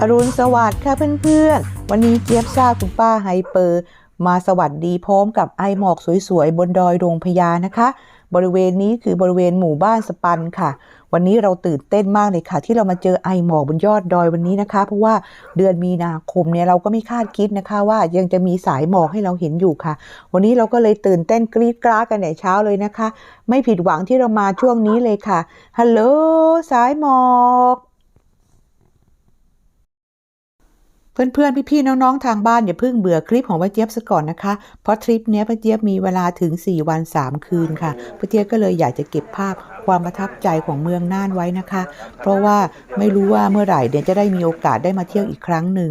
อรุณสวัสดิ์ค่ะเพื่อนๆ วันนี้เจี๊ยบซ่าคุณป้าไฮเปอร์ มาสวัสดีพร้อมกับไอหมอกสวยๆ บนดอยดงพญานะคะ บริเวณนี้คือบริเวณหมู่บ้านสปันค่ะ วันนี้เราตื่นเต้นมากเลยค่ะ ที่เรามาเจอไอหมอกบนยอดดอยวันนี้นะคะ เพราะว่าเดือนมีนาคมเนี่ยเราก็ไม่คาดคิดนะคะว่ายังจะมีสายหมอกให้เราเห็นอยู่ค่ะ วันนี้เราก็เลยตื่นเต้นกรี๊ดกราดกันแต่เช้าเลยนะคะ ไม่ผิดหวังที่เรามาช่วงนี้เลยค่ะฮัลโหลสายหมอก เพื่อนๆ พี่ๆ น้องๆ ทางบ้านอย่าเพิ่งเบื่อคลิปของป้าเจี๊ยบซะก่อนนะคะ เพราะทริปเนี้ยป้าเจี๊ยบมีเวลาถึง 4 วัน 3 คืนค่ะป้าเจี๊ยบก็เลยอยากจะเก็บภาพความประทับใจของเมืองน่านไว้นะคะ เพราะว่าไม่รู้ว่าเมื่อไหร่เดี๋ยวจะได้มีโอกาสได้มาเที่ยวอีกครั้งหนึ่ง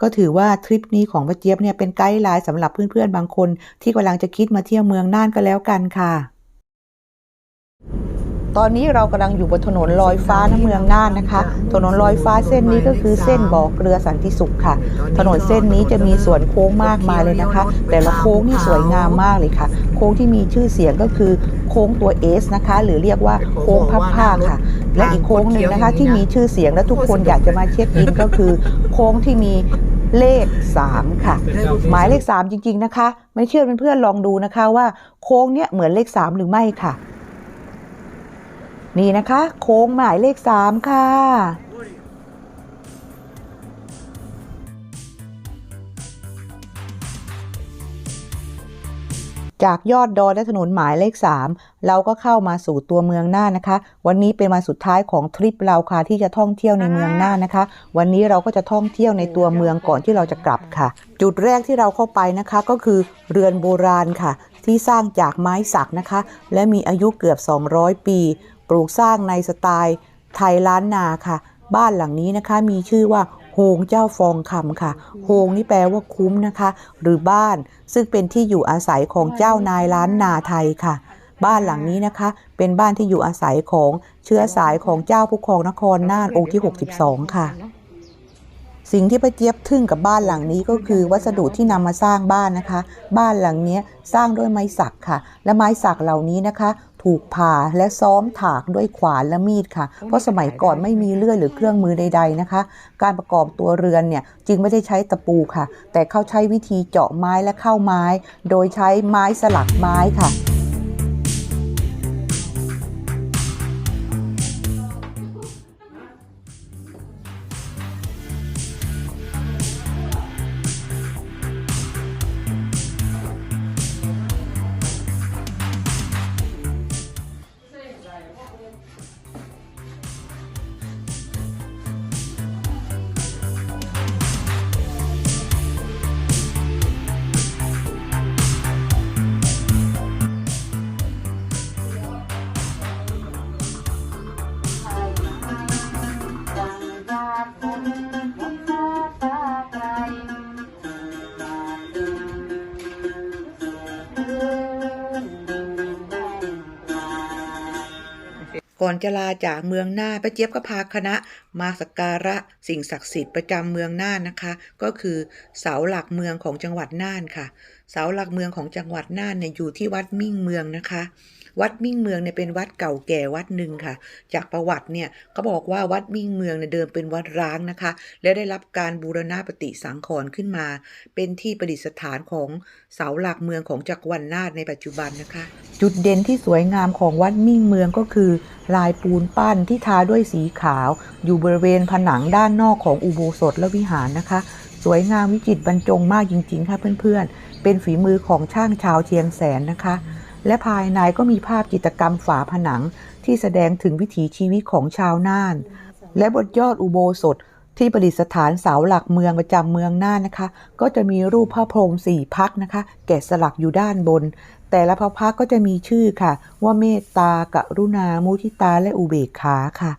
ก็ถือว่าทริปนี้ของป้าเจี๊ยบเนี่ยเป็นไกด์ไลน์สำหรับเพื่อนๆ บางคน ที่กำลังจะคิดมาเที่ยวเมืองน่านก็แล้วกันค่ะ ตอนนี้เรากำลังอยู่บนถนนลอยฟ้าน้ำเมืองน่านนะคะ ถนนลอยฟ้าเส้นนี้ก็คือเส้นบ่อเกลือสันติสุขค่ะ ถนนเส้นนี้จะมีส่วนโค้งมากมายเลยนะคะ แต่ละโค้งนี่สวยงามมากเลยค่ะ โค้งที่มีชื่อเสียงก็คือโค้งตัวเอสนะคะ หรือเรียกว่าโค้งพับผ้าค่ะ และอีกโค้งหนึ่งนะคะที่มีชื่อเสียงและทุกคนอยากจะมาเช็คอินก็คือ โค้งที่มีเลข 3 ค่ะ หมายเลข 3 จริง ๆ นะคะ ไม่เชื่อเพื่อนๆลองดูนะคะว่าโค้งเนี้ยเหมือนเลข 3 หรือไม่ค่ะ นี่นะคะ โค้งหมายเลข 3 ค่ะ จากยอดดอยและถนนหมายเลข 3 เราก็เข้ามาสู่ตัวเมืองน่านนะคะ วันนี้เป็นวันสุดท้ายของทริปเราค่ะที่จะท่องเที่ยวในเมืองน่านนะคะ วันนี้เราก็จะท่องเที่ยวในตัวเมืองก่อนที่เราจะกลับค่ะ จุดแรกที่เราเข้าไปนะคะก็คือเรือนโบราณค่ะ ที่สร้างจากไม้สักนะคะ และมีอายุเกือบ 200 ปี ปลูกสร้างในสไตล์ไทยล้านนาค่ะ บ้านหลังนี้นะคะมีชื่อว่าโฮงเจ้าฟองคำค่ะ โฮงนี่แปลว่าคุ้มนะคะ หรือบ้านซึ่งเป็นที่อยู่อาศัยของเจ้านายล้านนาไทยค่ะ บ้านหลังนี้นะคะ เป็นบ้านที่อยู่อาศัยของเชื้อสายของเจ้าผู้ครองนครน่านองค์ที่ 62 ค่ะ สิ่งที่ป้าเจี๊ยบทึ่งกับบ้านหลังนี้ก็คือวัสดุที่นำมาสร้างบ้านนะคะ บ้านหลังนี้สร้างด้วยไม้สักค่ะ และไม้สักเหล่านี้นะคะ ถูกผ่าและซ้อมถากด้วยขวานและมีดค่ะ เพราะสมัยก่อนไม่มีเลื่อยหรือเครื่องมือใด ๆนะคะ การประกอบตัวเรือนเนี่ยจึงไม่ได้ใช้ตะปูค่ะ แต่เขาใช้วิธีเจาะไม้และเข้าไม้ โดยใช้ไม้สลักไม้ค่ะ อนจะลาจากเมืองน่านป้าเจี๊ยบก็พาคณะมาสักการะสิ่งศักดิ์สิทธิ์ประจำเมืองน่านนะคะ ก็คือเสาหลักเมืองของจังหวัดน่านค่ะ เสาหลักเมืองของจังหวัดน่านเนี่ยอยู่ที่วัดมิ่งเมืองนะคะ วัดมิ่งเมืองเนี่ยเป็นวัดเก่าแก่วัดหนึ่งค่ะ จากประวัติเนี่ยเขาบอกว่าวัดมิ่งเมืองเนี่ยเดิมเป็นวัดร้างนะคะ และได้รับการบูรณะปฏิสังขรณ์ขึ้นมา เป็นที่ประดิษฐานของเสาหลักเมืองของจักรวรรดินาถในปัจจุบันนะคะ จุดเด่นที่สวยงามของวัดมิ่งเมืองก็คือ ลายปูนปั้นที่ทาด้วยสีขาว อยู่บริเวณผนังด้านนอกของอุโบสถและวิหารนะคะ สวยงามวิจิตรบรรจงมากจริงๆค่ะเพื่อนๆเป็นฝีมือของช่างชาวเชียงแสนนะคะ และภายในก็มีภาพจิตรกรรมฝาผนังที่แสดงถึงวิถีชีวิตของชาวน่าน และบนยอดอุโบสถที่ประดิษฐานเสาหลักเมืองประจำเมืองน่านนะคะ ก็จะมีรูปพระพรหมสี่พักนะคะ แกะสลักอยู่ด้านบน แต่ละพระพักก็จะมีชื่อค่ะ ว่าเมตตากรุณา มุทิตาและอุเบกขาค่ะ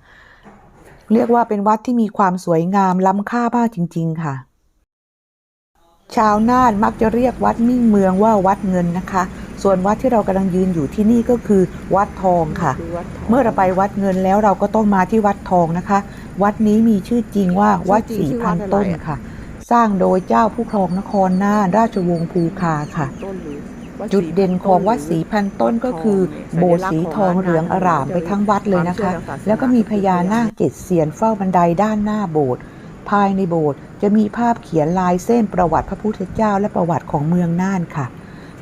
เรียกว่าเป็นวัดที่มีความสวยงามล้ำค่ามากจริง ๆ ค่ะ ชาวน่านมักจะเรียกวัดมิ่งเมืองว่าวัดเงินนะคะ ส่วนวัดที่เรากำลังยืนอยู่ที่นี่ก็คือวัดทองค่ะ เมื่อเราไปวัดเงินแล้วเราก็ต้องมาที่วัดทองนะคะ วัดนี้มีชื่อจริงว่าวัดสี่พันต้นค่ะ สร้างโดยเจ้าผู้ครองนครน่านราชวงศ์ภูคาค่ะ จุดเด่นของวัดสีพันต้นก็คือ โบสถ์สีทองเหลืองอร่ามไปทั้งวัดเลยนะคะ แล้วก็มีพญานาคเจ็ดเสียนเฝ้าบันไดด้านหน้าโบสถ์ภายในโบสถ์จะมีภาพเขียนลายเส้นประวัติพระพุทธเจ้าและประวัติของเมืองน่านค่ะ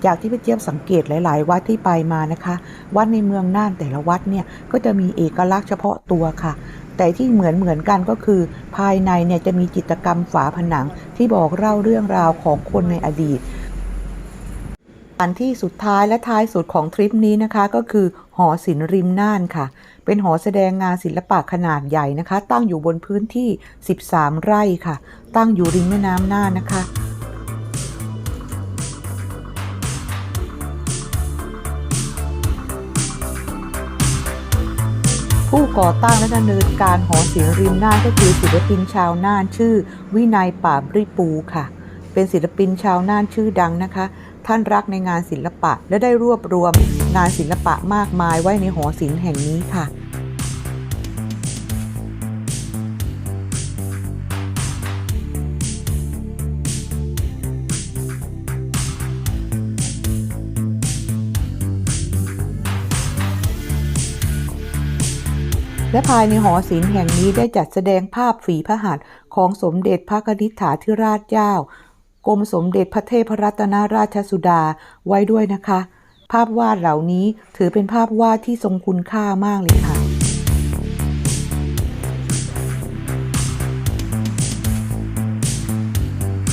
จากที่พี่เจี๊ยบสังเกตหลาย ๆ วัดที่ไปมานะคะ วัดในเมืองน่านแต่ละวัดเนี่ยก็จะมีเอกลักษณ์เฉพาะตัวค่ะ แต่ที่เหมือนเหมือนกันก็คือ ภายในเนี่ยจะมีจิตรกรรมฝาผนังที่บอกเล่าเรื่องราวของคนในอดีตอันที่สุดท้ายและท้ายสุดของทริปนี้นะคะ ก็คือหอศิลป์ริมน่านค่ะ เป็นหอแสดงงานศิลปะขนาดใหญ่นะคะ ตั้งอยู่บนพื้นที่ 13 ไร่ค่ะ ตั้งอยู่ริมแม่น้ำน่านนะคะ ผู้ก่อตั้งและดำเนินการหอศิลป์ริมน่านก็คือศิลปินชาวน่านชื่อ วินัยป่าบริปูค่ะ เป็นศิลปินชาวน่านชื่อดังนะคะ ท่านรักในงานศิลปะและได้รวบรวมงานศิลปะมากมายไว้ในหอศิลป์แห่งนี้ค่ะ และภายในหอศิลป์แห่งนี้ได้จัดแสดงภาพฝีพระหัตถ์ของสมเด็จพระนิษฐาธิราชเจ้ากรมสมเด็จพระเทพรัตนราชสุดาไว้ด้วยนะคะ ภาพวาดเหล่านี้ถือเป็นภาพวาดที่ทรงคุณค่ามากเลยค่ะ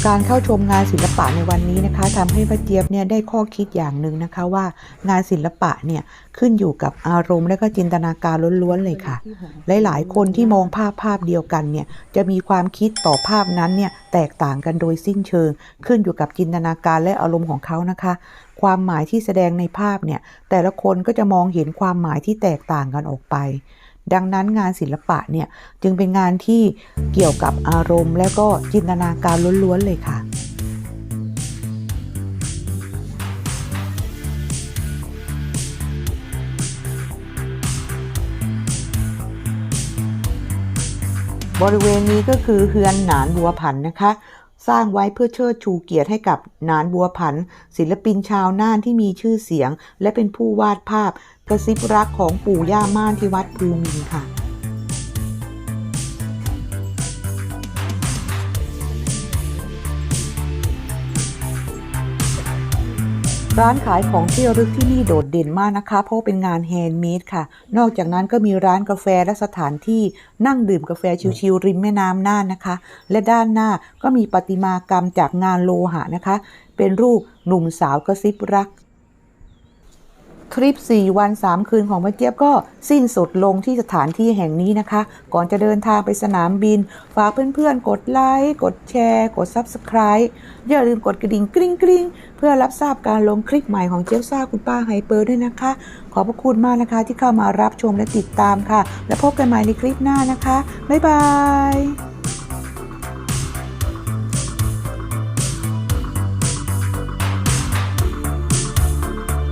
การเข้าชมงานศิลปะในวันนี้นะคะทำให้ป้าเจี๊ยบเนี่ยได้ข้อคิดอย่างหนึ่งนะคะว่างานศิลปะเนี่ยขึ้นอยู่กับอารมณ์และก็จินตนาการล้วนๆเลยค่ะ หลายๆ คนที่มองภาพภาพเดียวกันเนี่ยจะมีความคิดต่อภาพนั้นเนี่ยแตกต่างกันโดยสิ้นเชิง ขึ้นอยู่กับจินตนาการและอารมณ์ของเขานะคะ ความหมายที่แสดงในภาพเนี่ยแต่ละคนก็จะมองเห็นความหมายที่แตกต่างกันออกไป ดังนั้นงานศิลปะเนี่ยจึงเป็นงานที่เกี่ยวกับอารมณ์ และก็จินตนาการล้วนๆเลยค่ะบริเวณนี้ก็คือเฮือนหนานบัวผันนะคะ สร้างไว้เพื่อเชิดชูเกียรติให้กับนานบัวผัน ศิลปินชาวน่านที่มีชื่อเสียง และเป็นผู้วาดภาพ กระซิบรักของปู่ย่าม่านที่วัดภูมินค่ะ ร้านขายของที่ระลึกที่นี่โดดเด่นมากนะคะ เพราะเป็นงานแฮนด์เมดค่ะ นอกจากนั้นก็มีร้านกาแฟและสถานที่นั่งดื่มกาแฟชิลๆริมแม่น้ำน่านนะคะ และด้านหน้าก็มีประติมากรรมจากงานโลหะนะคะ เป็นรูปหนุ่มสาวกระซิบรัก ทริป 4 วัน 3 คืนของป้าเจี๊ยบก็สิ้นสุดลงที่สถานที่แห่งนี้นะคะ ก่อนจะเดินทางไปสนามบิน ฝากเพื่อนๆ กดไลค์ กดแชร์ กด Subscribe อย่าลืมกดกระดิ่งกริ๊งกริ๊งเพื่อรับทราบการลงคลิปใหม่ของเจี๊ยบซ่าคุณป้าไฮเปอร์ด้วยนะคะ ขอบพระคุณมากนะคะที่เข้ามารับชมและติดตามค่ะ และพบกันใหม่ในคลิปหน้านะคะ บ๊ายบาย